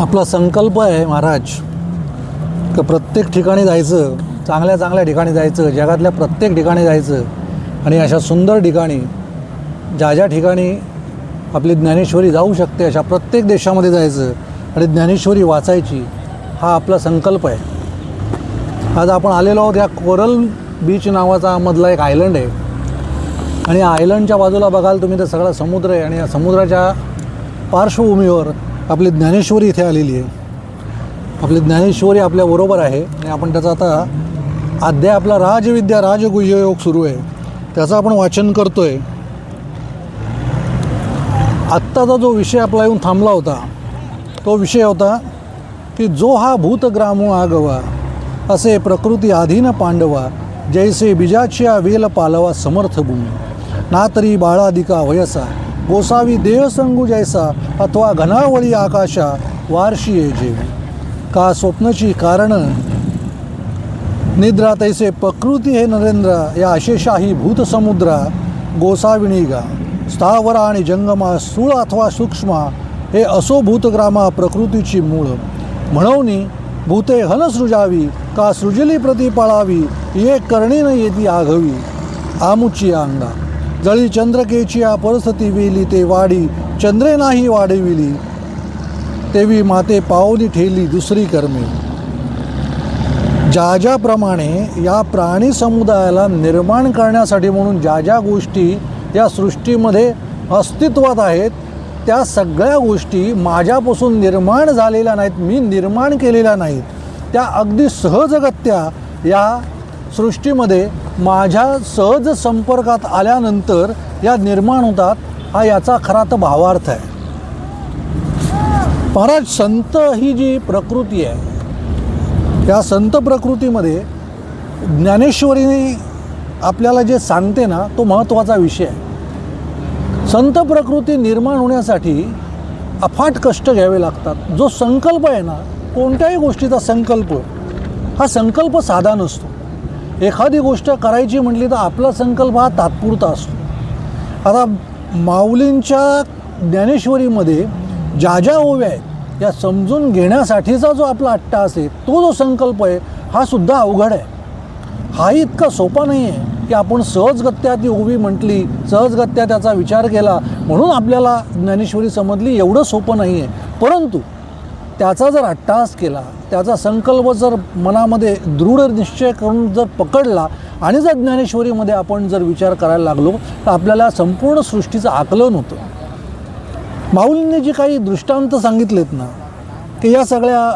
आपला संकल्प आहे महाराज तर प्रत्येक ठिकाणी जायचं चांगल्या चांगल्या ठिकाणी जायचं जगातल्या प्रत्येक ठिकाणी जायचं आणि अशा सुंदर ठिकाणी ज्या ज्या ठिकाणी आपली ज्ञानेश्वरी जाऊ शकते अशा प्रत्येक देशामध्ये जायचं आणि ज्ञानेश्वरी वाचायची हा आपला संकल्प आहे. आज आपण आलेलो आहोत या कोरल बीच नावाचा मधला एक आयलंड आहे. आणि या आयलंडच्या बाजूला बघाल तुम्ही तर सगळा समुद्र आहे आणि या समुद्राच्या पार्श्वभूमीवर आपली ज्ञानेश्वरी इथे आलेली आहे. आपली ज्ञानेश्वरी आपल्याबरोबर आहे. आणि आपण त्याचा आता अध्याय आपला राजविद्या राजगुह्ययोग सुरू आहे. त्याचं आपण वाचन करतो आहे आत्ताचा जो विषय आपला येऊन थांबला होता तो विषय होता की जो हा भूतग्रामो आगवा असे प्रकृती आधीन पांडवा जैसे बिजाच्या वेल पालवा समर्थ भूमी ना तरी बाळादिका वयसा. गोसावी देहसंगू जैसा अथवा घनावळी आकाशा वारशीये जेवी. का स्वप्नची कारणं? निद्रा तैसे प्रकृती हे नरेंद्र या अशेषाही भूतसमुद्रा गोसाविणी गा. स्थावरा आणि जंगमा स्थूळ अथवा सूक्ष्मा हे असो भूतग्रामा प्रकृतीची मूळ. म्हणून भूते हन सृजावी का सृजली प्रती पाळावी ये करणी न येती आघवी. आमुची अंगा जळी चंद्रकेची या परिस्थिती वेली ते वाडी चंद्रे नाही वाढविली. तेवी माते पावली ठेली दुसरी कर्मे. ज्या ज्याप्रमाणे या प्राणी समुदायाला निर्माण करण्यासाठी म्हणून ज्या ज्या गोष्टी या सृष्टीमध्ये अस्तित्वात आहेत त्या सगळ्या गोष्टी माझ्यापासून निर्माण झालेल्या नाहीत मी निर्माण केलेल्या नाहीत. त्या अगदी सहजगत्या या सृष्टीमध्ये माझ्या सहज संपर्कात आल्यानंतर या निर्माण होतात हा याचा खरा तर भावार्थ आहे. महाराज संत ही जी प्रकृती आहे या संत प्रकृतीमध्ये ज्ञानेश्वरीने आपल्याला जे सांगते ना तो महत्त्वाचा विषय आहे. संत प्रकृती निर्माण होण्यासाठी अफाट कष्ट घ्यावे लागतात. जो संकल्प आहे ना कोणत्याही गोष्टीचा संकल्प हा संकल्प साधा नसतो. एखादी गोष्ट करायची म्हटली तर आपला संकल्प हा तात्पुरता असतो. आता माऊलींच्या ज्ञानेश्वरीमध्ये ज्या ज्या ओव्या आहेत या समजून घेण्यासाठीचा जो आपला अट्टा असेल तो जो संकल्प आहे हा सुद्धा अवघड आहे. हाही इतका सोपा नाही आहे की आपण सहजगत्या ती ओवी म्हटली सहजगत्या त्याचा विचार केला म्हणून आपल्याला ज्ञानेश्वरी समजली एवढं सोपं नाही आहे. परंतु त्याचा जर अट्टाहास केला त्याचा संकल्प जर मनामध्ये दृढ निश्चय करून जर पकडला आणि जर ज्ञानेश्वरीमध्ये आपण जर विचार करायला लागलो तर आपल्याला संपूर्ण सृष्टीचं आकलन होतं. माऊलींनी जे काही दृष्टांत सांगितलेत ना की या सगळ्या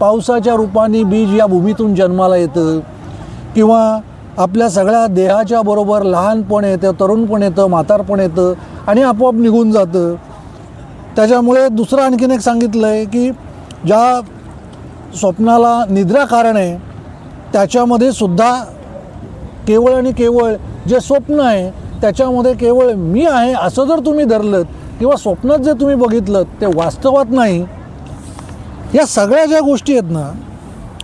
पावसाच्या रूपाने बीज या भूमीतून जन्माला येतं किंवा आपल्या सगळ्या देहाच्या बरोबर लहानपण येतं तरुणपण येतं म्हातारपण येतं आणि आपोआप निघून जातं. त्याच्यामुळे दुसरं आणखीन एक सांगितलं आहे की ज्या स्वप्नाला निद्रा कारण आहे त्याच्यामध्ये सुद्धा केवळ आणि केवळ जे स्वप्न आहे त्याच्यामध्ये केवळ मी आहे असं जर तुम्ही धरलं किंवा स्वप्नात जे तुम्ही बघितलं ते वास्तवात नाही या सगळ्या ज्या गोष्टी आहेत ना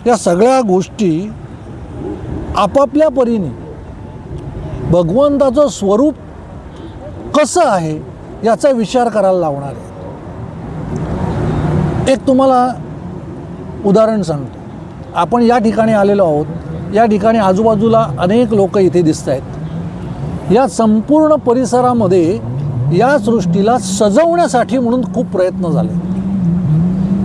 या सगळ्या गोष्टी आपापल्या परीने भगवंताचं स्वरूप कसं आहे याचा विचार करायला लावणार आहे. एक तुम्हाला उदाहरण सांगतो. आपण या ठिकाणी आलेलो आहोत. या ठिकाणी आजूबाजूला अनेक लोक इथे दिसत आहेत या संपूर्ण परिसरामध्ये या सृष्टीला सजवण्यासाठी म्हणून खूप प्रयत्न झाले.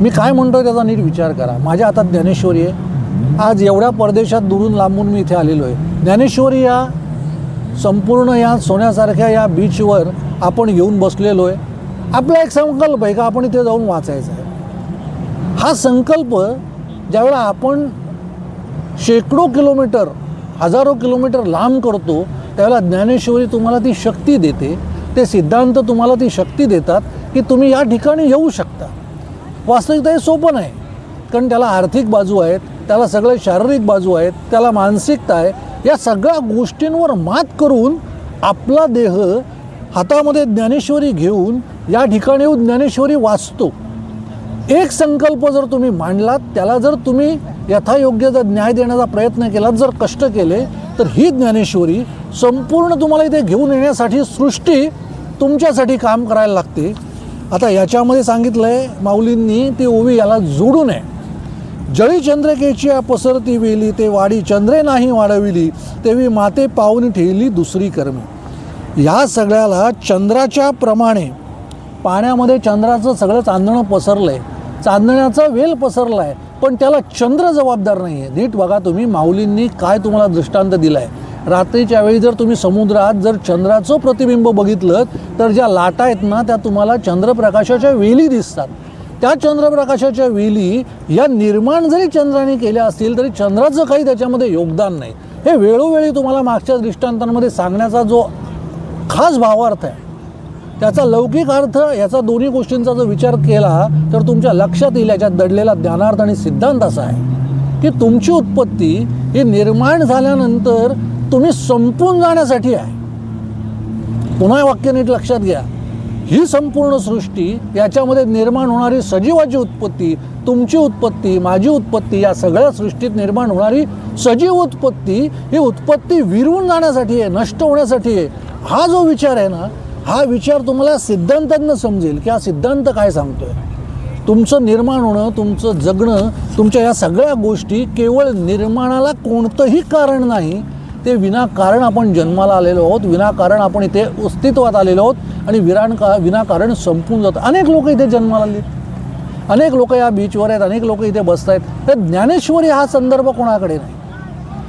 मी काय म्हणतो त्याचा नीट विचार करा. माझ्या हातात ज्ञानेश्वरी आहे. आज एवढ्या परदेशात दुरून लांबून मी इथे आलेलो आहे. ज्ञानेश्वरी या संपूर्ण या सोन्यासारख्या या बीचवर आपण येऊन बसलेलो आहे. आपला एक संकल्प आहे का? आपण इथे जाऊन वाचायचं आहे. हा संकल्प ज्यावेळेला आपण शेकडो किलोमीटर हजारो किलोमीटर लांब करतो त्यावेळेला ज्ञानेश्वरी तुम्हाला ती शक्ती देते. ते सिद्धांत तुम्हाला ती शक्ती देतात की तुम्ही या ठिकाणी येऊ शकता. वास्तविकता हे सोपं नाही कारण त्याला आर्थिक बाजू आहेत त्याला सगळे शारीरिक बाजू आहेत त्याला मानसिकता आहे. या सगळ्या गोष्टींवर मात करून आपला देह हातामध्ये ज्ञानेश्वरी घेऊन या ठिकाणी येऊन ज्ञानेश्वरी वाचतो. एक संकल्प जर तुम्ही मांडलात त्याला जर तुम्ही यथायोग्य जर न्याय देण्याचा प्रयत्न केलात जर कष्ट केले तर ही ज्ञानेश्वरी संपूर्ण तुम्हाला इथे घेऊन येण्यासाठी सृष्टी तुमच्यासाठी काम करायला लागते. आता याच्यामध्ये सांगितलं आहे माऊलींनी ती ओवी याला जोडू नये. जळी चंद्रकेची पसरती वेली ते वाडी चंद्रे नाही वाढविली तेवी माते पाहून ठेवली दुसरी कर्मी. या सगळ्याला चंद्राच्या प्रमाणे पाण्यामध्ये चंद्राचं सगळं चांदणं पसरलं आहे चांदण्याचा वेल पसरला आहे पण त्याला चंद्र जबाबदार नाही आहे नीट बघा तुम्ही माऊलींनी काय तुम्हाला दृष्टांत दिला आहे रात्रीच्या वेळी जर तुम्ही समुद्रात जर चंद्राचं प्रतिबिंब बघितलं तर ज्या लाटा आहेत ना त्या तुम्हाला चंद्रप्रकाशाच्या वेली दिसतात. त्या चंद्रप्रकाशाच्या वेली या निर्माण जरी चंद्राने केल्या असतील तरी चंद्राचं काही त्याच्यामध्ये योगदान नाही. हे वेळोवेळी तुम्हाला मागच्या दृष्टांतांमध्ये सांगण्याचा जो खास भावार्थ आहे त्याचा लौकिक अर्थ याचा दोन्ही गोष्टींचा जर विचार केला तर तुमच्या लक्षात येईल याच्यात दडलेला ज्ञानार्थ आणि सिद्धांत असा आहे की तुमची उत्पत्ती ही निर्माण झाल्यानंतर तुम्ही संपून जाण्यासाठी आहे. पुन्हा वाक्य नीट लक्षात घ्या. ही संपूर्ण सृष्टी याच्यामध्ये निर्माण होणारी सजीवाची उत्पत्ती तुमची उत्पत्ती माझी उत्पत्ती या सगळ्या सृष्टीत निर्माण होणारी सजीव उत्पत्ती ही उत्पत्ती विरून जाण्यासाठी आहे नष्ट होण्यासाठी आहे. हा जो विचार आहे ना हा विचार तुम्हाला सिद्धांतांना समजेल की हा सिद्धांत काय सांगतोय? तुमचं निर्माण होणं तुमचं जगणं तुमच्या या सगळ्या गोष्टी केवळ निर्माणाला कोणतंही कारण नाही ते विनाकारण आपण जन्माला आलेलो आहोत विनाकारण आपण इथे अस्तित्वात आलेलो आहोत आणि विराण का विनाकारण संपून जातं. अनेक लोक इथे जन्माला आले अनेक लोक या बीचवर आहेत अनेक लोक इथे बसत आहेत तर ज्ञानेश्वरी हा संदर्भ कोणाकडे नाही?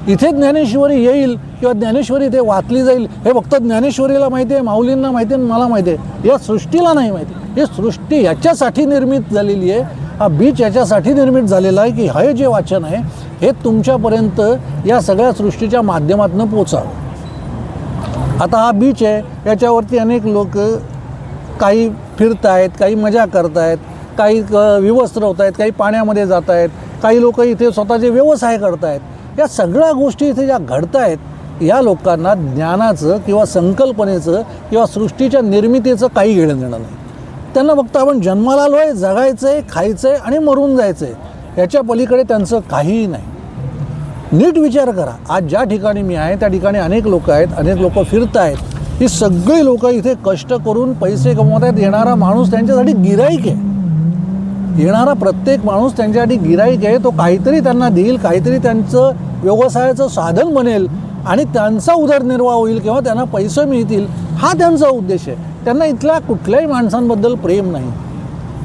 इथे ज्ञानेश्वरी येईल किंवा ज्ञानेश्वरी इथे वाचली जाईल हे फक्त ज्ञानेश्वरीला माहिती आहे माऊलींना माहिती आहे आणि मला माहिती आहे या सृष्टीला नाही माहिती. ही सृष्टी याच्यासाठी निर्मित झालेली आहे. हा बीच याच्यासाठी निर्मित झालेला आहे की हे जे वाचन आहे हे तुमच्यापर्यंत या सगळ्या सृष्टीच्या माध्यमातून पोचावं. आता हा बीच आहे याच्यावरती अनेक लोक काही फिरत आहेत काही मजा करत आहेत काही विवस्त्र होत आहेत काही पाण्यामध्ये जात आहेत काही लोक इथे स्वतःचे व्यवसाय करत आहेत या सगळ्या गोष्टी इथे ज्या घडत आहेत या लोकांना ज्ञानाचं किंवा संकल्पनेचं किंवा सृष्टीच्या निर्मितीचं काही घेणं देणं नाही. त्यांना फक्त आपण जन्माला आलो आहे जगायचं आहे खायचं आहे आणि मरून जायचं आहे याच्या पलीकडे त्यांचं काहीही नाही. नीट विचार करा आज ज्या ठिकाणी मी आहे त्या ठिकाणी अनेक लोक आहेत अनेक लोक फिरत आहेत ही सगळी लोक इथे कष्ट करून पैसे कमवत आहेत येणारा माणूस त्यांच्यासाठी गिराईक आहे. येणारा प्रत्येक माणूस त्यांच्यासाठी गिराईक आहे तो काहीतरी त्यांना देईल काहीतरी त्यांचं व्यवसायाचं साधन बनेल आणि त्यांचा उदरनिर्वाह होईल किंवा त्यांना पैसे मिळतील हा त्यांचा उद्देश आहे. त्यांना इथल्या कुठल्याही माणसांबद्दल प्रेम नाही.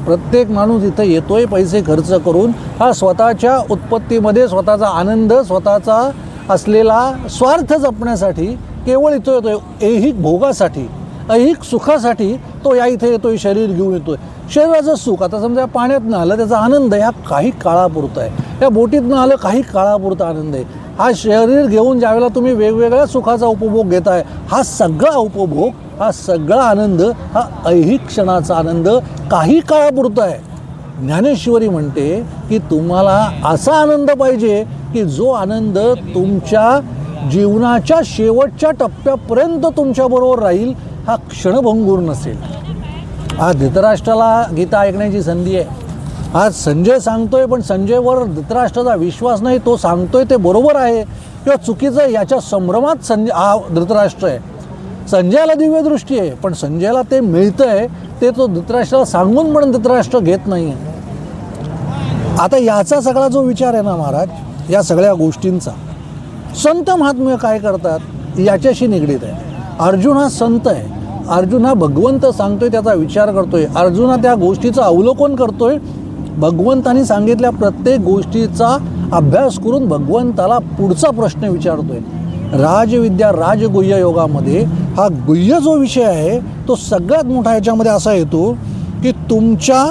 प्रत्येक माणूस इथं येतोय पैसे खर्च करून हा स्वतःच्या उत्पत्तीमध्ये स्वतःचा आनंद स्वतःचा असलेला स्वार्थ जपण्यासाठी केवळ इथं येतोय ऐहिक भोगासाठी. ऐहिक सुखासाठी तो या इथे येतोय शरीर घेऊन येतोय. शरीराचं सुख आता समजा पाण्यातनं आलं त्याचा आनंद ह्या काही काळापुरता आहे. या बोटीतनं आलं काही काळापुरता आनंद आहे. हा शरीर घेऊन ज्यावेळेला तुम्ही वेगवेगळ्या सुखाचा उपभोग घेताय हा सगळा उपभोग हा सगळा आनंद हा ऐहिक क्षणाचा आनंद काही काळापुरता आहे. ज्ञानेश्वरी म्हणते की तुम्हाला असा आनंद पाहिजे की जो आनंद तुमच्या जीवनाच्या शेवटच्या टप्प्यापर्यंत तुमच्याबरोबर राहील हा क्षणभंगूर नसेल. आज धृतराष्ट्राला गीता ऐकण्याची संधी आहे. आज संजय सांगतोय पण संजयवर धृतराष्ट्राचा विश्वास नाही तो सांगतोय ते बरोबर आहे. किंवा चुकीचं आहे याच्या संभ्रमात संजय हा धृतराष्ट्र आहे. संजयाला दिव्य दृष्टी आहे पण संजयाला ते मिळतं आहे ते तो धृतराष्ट्राला सांगून पण धृतराष्ट्र घेत नाही आहे आता याचा सगळा जो विचार आहे ना महाराज या सगळ्या गोष्टींचा संत महात्म्य काय करतात? याच्याशी निगडीत आहे. अर्जुन हा संत आहे. अर्जुन हा भगवंत सांगतोय त्याचा विचार करतोय. अर्जुन हा त्या गोष्टीचं अवलोकन करतोय. भगवंतानी सांगितल्या प्रत्येक गोष्टीचा अभ्यास करून भगवंताला पुढचा प्रश्न विचारतोय. राजविद्या राजगुह्य योगामध्ये हा गुह्य जो विषय आहे तो सगळ्यात मोठा याच्यामध्ये असा येतो की तुमच्या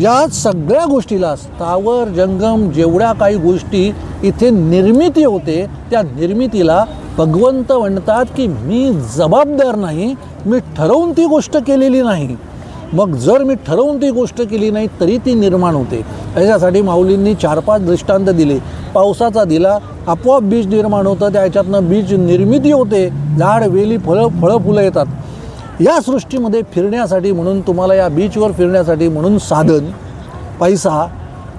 या सगळ्या गोष्टीला स्थावर जंगम जेवढ्या काही गोष्टी इथे निर्मिती होते त्या निर्मितीला भगवंत म्हणतात की मी जबाबदार नाही मी ठरवून ती गोष्ट केलेली नाही. मग जर मी ठरवून ती गोष्ट केली नाही तरी ती निर्माण होते. याच्यासाठी माऊलींनी चार पाच दृष्टांत दिले. पावसाचा दिला आपोआप बीज निर्माण होतं त्या बीज निर्मिती होते. झाड वेली फळं फळं फुलं येतात. या सृष्टीमध्ये फिरण्यासाठी म्हणून तुम्हाला या बीचवर फिरण्यासाठी म्हणून साधन पैसा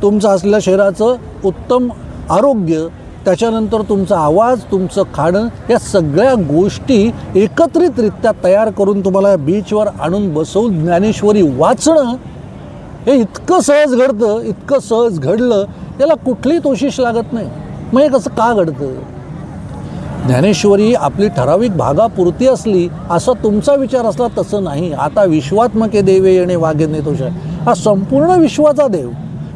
तुमचं असलेल्या शरीराचं उत्तम आरोग्य त्याच्यानंतर तुमचा आवाज तुमचं खाणं या सगळ्या गोष्टी एकत्रितरित्या तयार करून तुम्हाला बीचवर आणून बसवून ज्ञानेश्वरी वाचणं हे इतकं सहज घडतं इतकं सहज घडलं त्याला कुठलीही तोशिश लागत नाही. मग हे कसं का घडतं? ज्ञानेश्वरी आपली ठराविक भागापुरती असली असा तुमचा विचार असला तसं नाही. आता विश्वात्मके देवे येणे वाघेने नेतोष हा संपूर्ण विश्वाचा देव.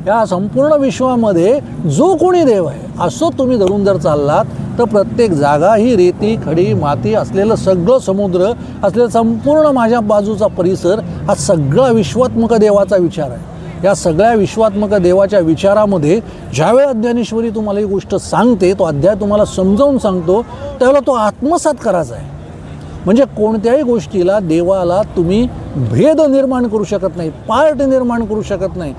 या संपूर्ण विश्वामध्ये जो कोणी देव आहे असं तुम्ही धरून जर चाललात तर प्रत्येक जागा ही रेती खडी माती असलेलं सगळं समुद्र असलेलं संपूर्ण माझ्या बाजूचा परिसर हा सगळा विश्वात्मक देवाचा विचार आहे. या सगळ्या विश्वात्मक देवाच्या विचारामध्ये ज्यावेळी अज्ञानेश्वरी तुम्हाला ही गोष्ट सांगते तो अध्याय तुम्हाला समजावून सांगतो त्यावेळेला तो आत्मसात करायचा आहे. म्हणजे कोणत्याही गोष्टीला देवाला तुम्ही भेद निर्माण करू शकत नाही पार्ट निर्माण करू शकत नाही.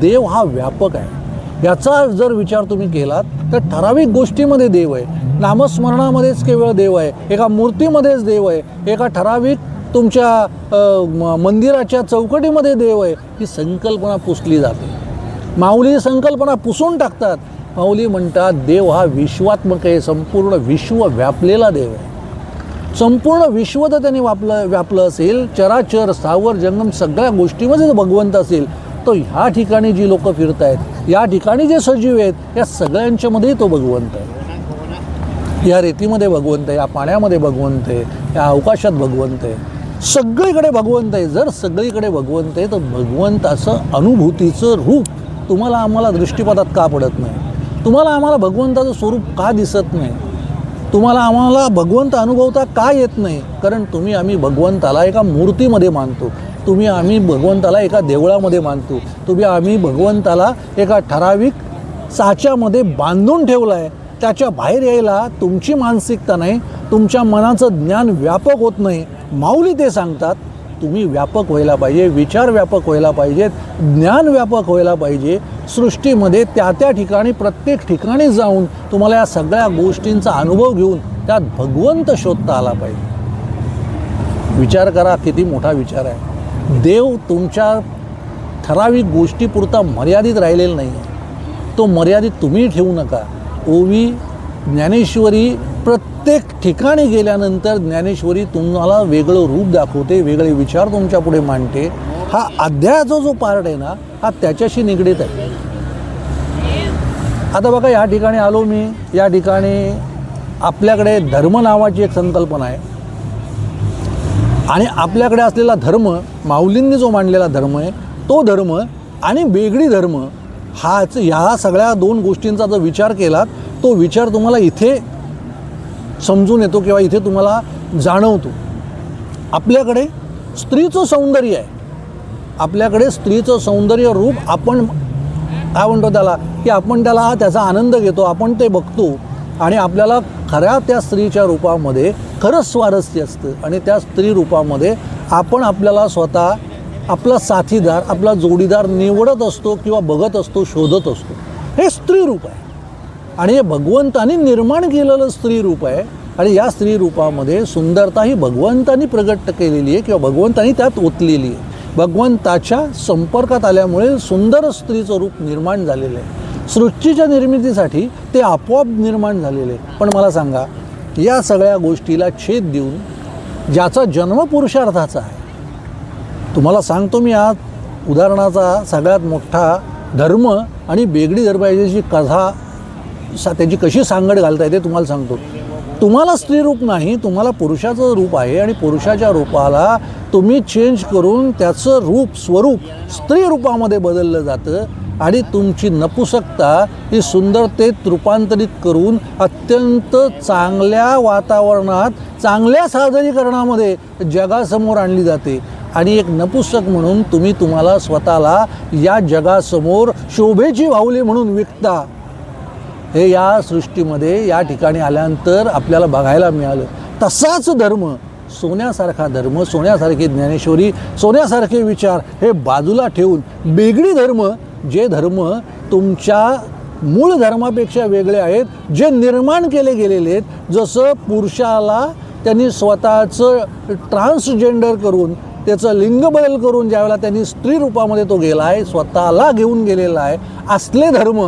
देव हा व्यापक आहे. याचा जर विचार तुम्ही केलात तर ठराविक गोष्टीमध्ये देव आहे. नामस्मरणामध्येच केवळ देव आहे. एका मूर्तीमध्येच देव आहे. एका ठराविक तुमच्या मंदिराच्या चौकटीमध्ये देव आहे. ही संकल्पना पुसली जाते. माऊली संकल्पना पुसून टाकतात. माऊली म्हणतात देव हा विश्वात्मक आहे. संपूर्ण विश्व व्यापलेला देव आहे. संपूर्ण विश्व जर त्यांनी वापलं व्यापलं असेल. चराचर स्थावर जंगम सगळ्या गोष्टीमध्ये जर भगवंत असेल. तो ह्या ठिकाणी जी लोक फिरत आहेत या ठिकाणी जे सजीव आहेत या सगळ्यांच्यामध्येही तो भगवंत आहे. या रेतीमध्ये भगवंत आहे या पाण्यामध्ये भगवंत आहे या अवकाशात भगवंत आहे. सगळीकडे भगवंत आहे. जर सगळीकडे भगवंत आहे तर भगवंताचं अनुभूतीचं रूप तुम्हाला आम्हाला दृष्टीपथात का पडत नाही? तुम्हाला आम्हाला भगवंताचं स्वरूप का दिसत नाही? तुम्हाला आम्हाला भगवंत अनुभवता का येत नाही? कारण तुम्ही आम्ही भगवंताला एका मूर्तीमध्ये मानतो. तुम्ही आम्ही भगवंताला एका देवळामध्ये मानतो तुम्ही आम्ही भगवंताला एका ठराविक साच्यामध्ये बांधून ठेवलं आहे त्याच्या बाहेर यायला तुमची मानसिकता नाही तुमच्या मनाचं ज्ञान व्यापक होत नाही. माऊली ते सांगतात तुम्ही व्यापक व्हायला पाहिजे विचार व्यापक व्हायला पाहिजेत ज्ञान व्यापक व्हायला पाहिजे. सृष्टीमध्ये त्या त्या ठिकाणी प्रत्येक ठिकाणी जाऊन तुम्हाला या सगळ्या गोष्टींचा अनुभव घेऊन त्यात भगवंत शोधता आला पाहिजे. विचार करा किती मोठा विचार आहे. देव तुमच्या ठराविक गोष्टीपुरता मर्यादित राहिलेला नाही. आहे तो मर्यादित तुम्ही ठेवू नका. ओवी ज्ञानेश्वरी प्रत्येक ठिकाणी गेल्यानंतर ज्ञानेश्वरी तुम्हाला वेगळं रूप दाखवते वेगळे विचार तुमच्यापुढे मांडते. हा अध्यायाचा जो पार्ट आहे ना हा त्याच्याशी निगडीत आहे. आता बघा या ठिकाणी आलो मी. या ठिकाणी आपल्याकडे धर्म नावाची एक संकल्पना आहे. आणि आपल्याकडे असलेला धर्म माऊलींनी जो मांडलेला धर्म आहे तो धर्म आणि वेगळी धर्म हाच ह्या सगळ्या दोन गोष्टींचा जर विचार केला तो विचार तुम्हाला इथे समजून येतो किंवा इथे तुम्हाला जाणवतो. आपल्याकडे स्त्रीचं सौंदर्य आहे. आपल्याकडे स्त्रीचं सौंदर्य रूप आपण काय म्हणतो त्याला की आपण त्याला त्याचा आनंद घेतो आपण ते बघतो आणि आपल्याला खऱ्या त्या स्त्रीच्या रूपामध्ये खरंच स्वारस्य असतं. आणि त्या स्त्री रूपामध्ये आपण आपल्याला स्वतः आपला साथीदार आपला जोडीदार निवडत असतो किंवा बघत असतो शोधत असतो. हे स्त्री रूप आहे. आणि हे भगवंतानी निर्माण केलेलं स्त्री रूप आहे. आणि या स्त्री रूपामध्ये सुंदरता ही भगवंतानी प्रगट केलेली आहे किंवा भगवंतानी त्यात ओतलेली आहे. भगवंताच्या संपर्कात आल्यामुळे सुंदर स्त्रीचं रूप निर्माण झालेलं आहे. सृष्टीच्या निर्मितीसाठी ते आपोआप निर्माण झालेले आहे. पण मला सांगा या सगळ्या गोष्टीला छेद देऊन ज्याचा जन्म पुरुषार्थाचा आहे. तुम्हाला सांगतो मी आज उदाहरणाचा सगळ्यात मोठा धर्म आणि बेगडी धर्माची कथा सा त्याची कशी सांगड घालता येते तुम्हाला सांगतो. तुम्हाला स्त्री रूप नाही तुम्हाला पुरुषाचं रूप आहे आणि पुरुषाच्या रूपाला तुम्ही चेंज करून त्याचं रूप स्वरूप स्त्री रूपामध्ये बदललं जातं. आणि तुमची नपुसकता ही सुंदरतेत रूपांतरित करून अत्यंत चांगल्या वातावरणात चांगल्या सादरीकरणामध्ये जगासमोर आणली जाते. आणि एक नपुसक म्हणून तुम्ही तुम्हाला स्वतःला या जगासमोर शोभेची वाहुली म्हणून विकता. हे या सृष्टीमध्ये या ठिकाणी आल्यानंतर आपल्याला बघायला मिळालं. तसाच धर्म सोन्यासारखा धर्म सोन्यासारखी ज्ञानेश्वरी सोन्यासारखे विचार हे बाजूला ठेवून बेगडी धर्म जे धर्म तुमच्या मूळ धर्मापेक्षा वेगळे आहेत जे निर्माण केले गेलेले आहेत जसं पुरुषाला त्यांनी स्वतःचं ट्रान्सजेंडर करून त्याचं लिंग बदल करून ज्यावेळेला त्यांनी स्त्री रूपामध्ये तो गेला आहे स्वतःला घेऊन गेलेला आहे असले धर्म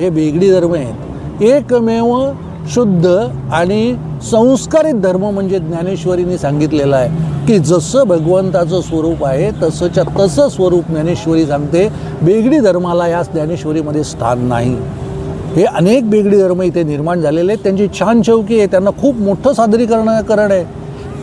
हे वेगळी धर्म आहेत. एकमेव शुद्ध आणि संस्कारित धर्म म्हणजे ज्ञानेश्वरीने सांगितलेलं आहे की जसं भगवंताचं स्वरूप आहे तसंच्या तसं स्वरूप ज्ञानेश्वरी सांगते बेगडी धर्माला या ज्ञानेश्वरीमध्ये स्थान नाही. हे अनेक बेगडी धर्म इथे निर्माण झालेले आहेत. त्यांची छान चौकी आहे. त्यांना खूप मोठं सादरीकरण करण आहे.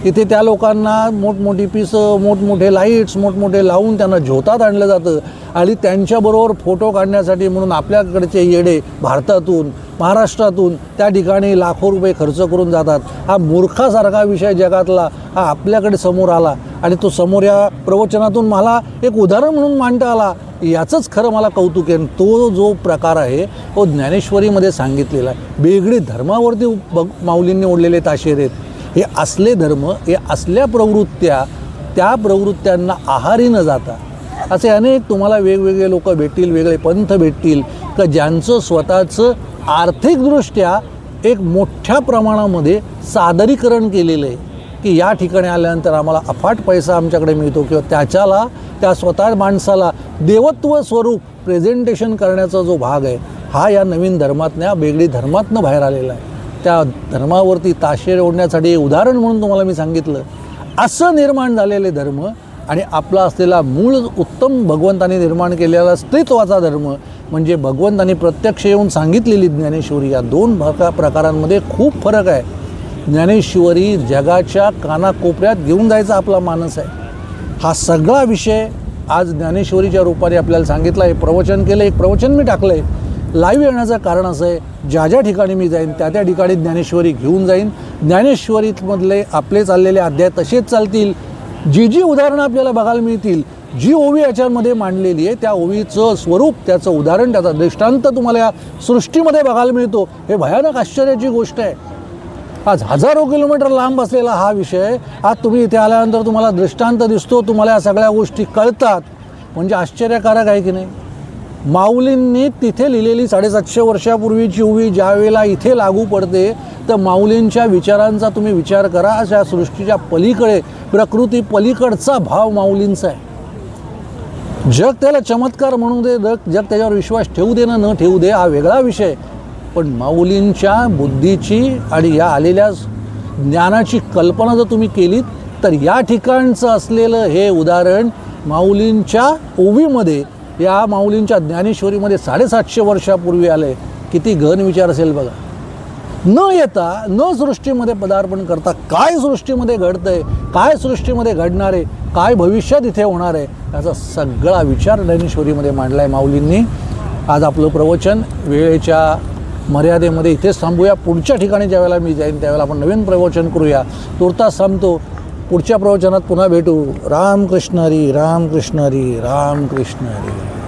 इथे त्या लोकांना मोठमोठी पिसं मोठमोठे लाईट्स मोठमोठे लावून त्यांना झोतात आणलं जातं. आणि त्यांच्याबरोबर फोटो काढण्यासाठी म्हणून आपल्याकडचे येडे भारतातून महाराष्ट्रातून त्या ठिकाणी लाखो रुपये खर्च करून जातात. हा मूर्खासारखा विषय जगातला हा आपल्याकडे समोर आला. आणि तो समोर या प्रवचनातून मला एक उदाहरण म्हणून मांडता आला. याचंच खरं मला कौतुक आहे. तो जो प्रकार आहे तो ज्ञानेश्वरीमध्ये सांगितलेला आहे. वेगळी धर्मावरती बग माऊलींनी ओढलेले ताशेर आहेत. हे असले धर्म हे असल्या प्रवृत्त्या त्या प्रवृत्त्यांना आहारी न जाता असे अनेक तुम्हाला वेगवेगळे लोक भेटतील वेगळे पंथ भेटतील का ज्यांचं स्वतःचं आर्थिकदृष्ट्या एक मोठ्या प्रमाणामध्ये सादरीकरण केलेलं आहे की या ठिकाणी आल्यानंतर आम्हाला अफाट पैसा आमच्याकडे मिळतो किंवा त्याच्याला त्या स्वतः माणसाला देवत्व स्वरूप प्रेझेंटेशन करण्याचा जो भाग आहे हा या नवीन धर्मातनं या वेगळी धर्मातनं बाहेर आलेला आहे. त्या धर्मावरती ताशेर ओढण्यासाठी उदाहरण म्हणून तुम्हाला मी सांगितलं. असं निर्माण झालेले धर्म आणि आपला असलेला मूळ उत्तम भगवंताने निर्माण केलेला स्त्रीत्वाचा धर्म म्हणजे भगवंतानी प्रत्यक्ष येऊन सांगितलेली ज्ञानेश्वरी या दोन भागा प्रकारांमध्ये खूप फरक आहे. ज्ञानेश्वरी जगाच्या कानाकोपऱ्यात घेऊन जायचा आपला मानस आहे. हा सगळा विषय आज ज्ञानेश्वरीच्या रूपाने आपल्याला सांगितला आहे प्रवचन केलं एक प्रवचन मी टाकलं आहे लाईव्ह येण्याचं कारण असं आहे ज्या ज्या ठिकाणी मी जाईन त्या त्या ठिकाणी ज्ञानेश्वरी घेऊन जाईन. ज्ञानेश्वरीमधले आपले चाललेले अध्याय तसेच चालतील. जी जी उदाहरणं आपल्याला बघायला मिळतील जी ओवी याच्यामध्ये मांडलेली आहे त्या ओवीचं स्वरूप त्याचं उदाहरण त्याचा दृष्टांत तुम्हाला या सृष्टीमध्ये बघायला मिळतो. हे भयानक आश्चर्याची गोष्ट आहे. आज हजारो किलोमीटर लांब असलेला हा विषय आज तुम्ही इथे आल्यानंतर तुम्हाला दृष्टांत दिसतो तुम्हाला या सगळ्या गोष्टी कळतात. म्हणजे आश्चर्यकारक आहे की नाही? माऊलींनी तिथे लिहिलेली साडेसातशे वर्षापूर्वीची उभी ज्या वेळेला इथे लागू पडते तर माऊलींच्या विचारांचा तुम्ही विचार करा. अशा सृष्टीच्या पलीकडे प्रकृती पलीकडचा भाव माऊलींचा आहे. जग त्याला चमत्कार म्हणू दे जग जग त्याच्यावर विश्वास ठेवू दे ना न ठेवू दे हा वेगळा विषय. पण माऊलींच्या बुद्धीची आणि या आलेल्या ज्ञानाची कल्पना जर तुम्ही केलीत तर या ठिकाणचं असलेलं हे उदाहरण माऊलींच्या ओवीमध्ये या माऊलींच्या ज्ञानेश्वरीमध्ये साडेसातशे वर्षापूर्वी आले. किती घन विचार असेल बघा. न येता न सृष्टीमध्ये पदार्पण करता काय सृष्टीमध्ये घडतं आहे काय सृष्टीमध्ये घडणार आहे काय भविष्यात इथे होणार आहे याचा सगळा विचार ज्ञानेश्वरीमध्ये मांडला आहे माऊलींनी. आज आपलं प्रवचन वेळेच्या मर्यादेमध्ये इथेच थांबूया. पुढच्या ठिकाणी ज्यावेळेला मी जाईन त्यावेळेला आपण नवीन प्रवचन करूया. तुर्तास थांबतो. पुढच्या प्रवचनात पुन्हा भेटू. राम कृष्ण हरी राम कृष्ण हरी राम हरी.